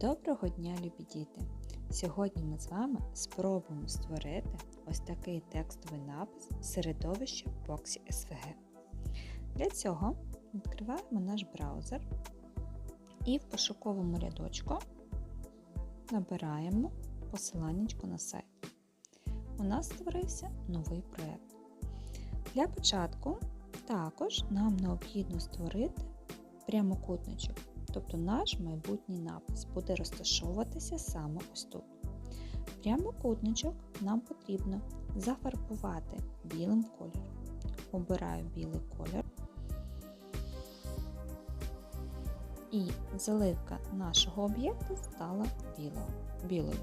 Доброго дня, любі діти! Сьогодні ми з вами спробуємо створити ось такий текстовий напис середовища в боксі SVG. Для цього відкриваємо наш браузер і в пошуковому рядочку набираємо посилання на сайт. У нас створився новий проєкт. Для початку також нам необхідно створити прямокутничок. Тобто наш майбутній напис буде розташовуватися саме ось тут. Прямокутничок нам потрібно зафарбувати білим кольором. Обираю білий колір. І заливка нашого об'єкту стала білою.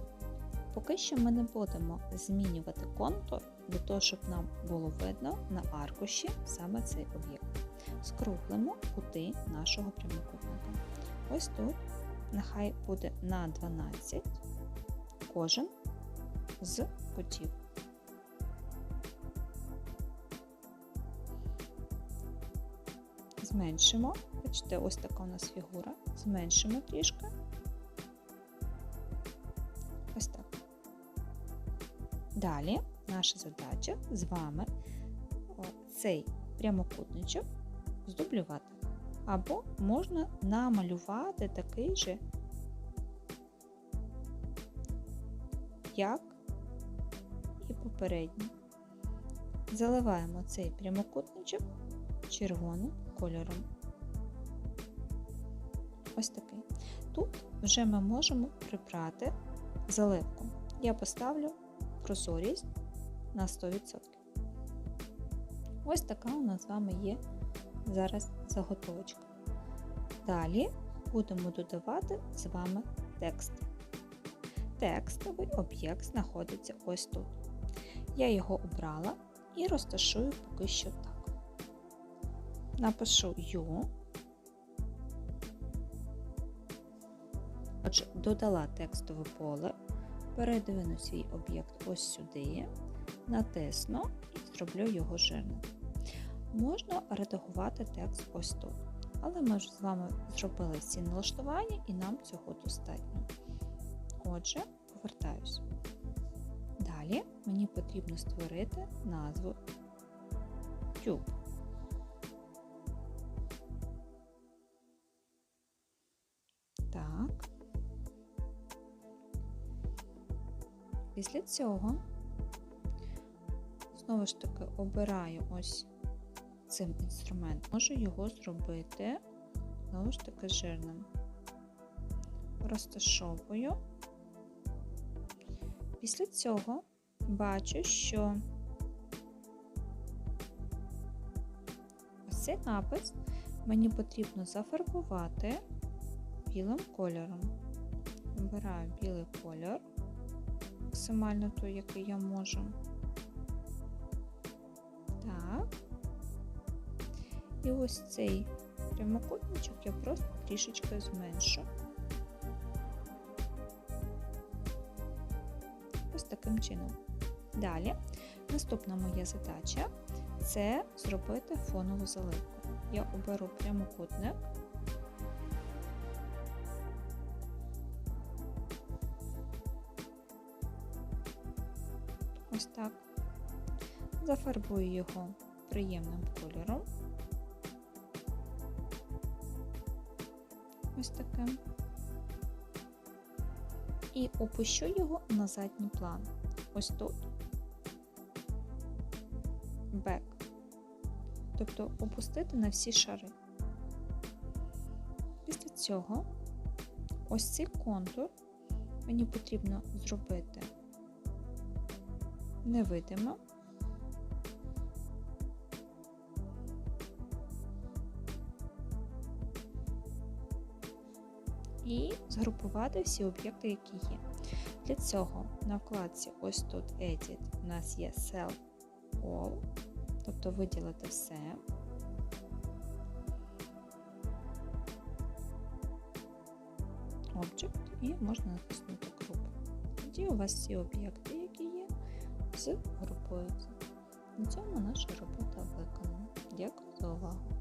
Поки що ми не будемо змінювати контур для того, щоб нам було видно на аркуші саме цей об'єкт. Скруглимо кути нашого прямокутника. Ось тут нехай буде на 12 кожен з кутів. Зменшимо, бачите, ось така у нас фігура, зменшимо трішки. Ось так. Далі наша задача з вами цей прямокутничок здублювати. Або можна намалювати такий же, як і попередній. Заливаємо цей прямокутничок червоним кольором. Ось такий. Тут вже ми можемо прибрати заливку. Я поставлю прозорість на 100%. Ось така у нас з вами є зараз заготовочка. Далі будемо додавати з вами текст. Текстовий об'єкт знаходиться ось тут. Я його обрала і розташую поки що так. Напишу U. Отже, додала текстове поле, передвину свій об'єкт ось сюди, натисну і зроблю його жирним. Можна редагувати текст ось тут. Але ми вже з вами зробили всі налаштування і нам цього достатньо. Отже, повертаюсь. Далі мені потрібно створити назву Tube. Так. Після цього, знову ж таки, обираю ось цим інструментом. Можу його зробити, знову ж таки, жирним. Розташовую. Після цього бачу, що ось цей напис мені потрібно зафарбувати білим кольором. Вибираю білий кольор, максимально той, який я можу. І ось цей прямокутничок я просто трішечки зменшу. Ось таким чином. Далі, наступна моя задача це зробити фонову заливку. Я оберу прямокутник. Ось так. Зафарбую його приємним кольором. Ось таким. І опущу його на задній план. Ось тут бек. Тобто опустити на всі шари. Після цього ось цей контур мені потрібно зробити невидимо. І згрупувати всі об'єкти, які є. Для цього на вкладці ось тут Edit у нас є Cell All, тобто виділити все. Object і можна натиснути групу. Тоді у вас всі об'єкти, які є, згрупуються. На цьому наша робота виконана. Дякую за увагу!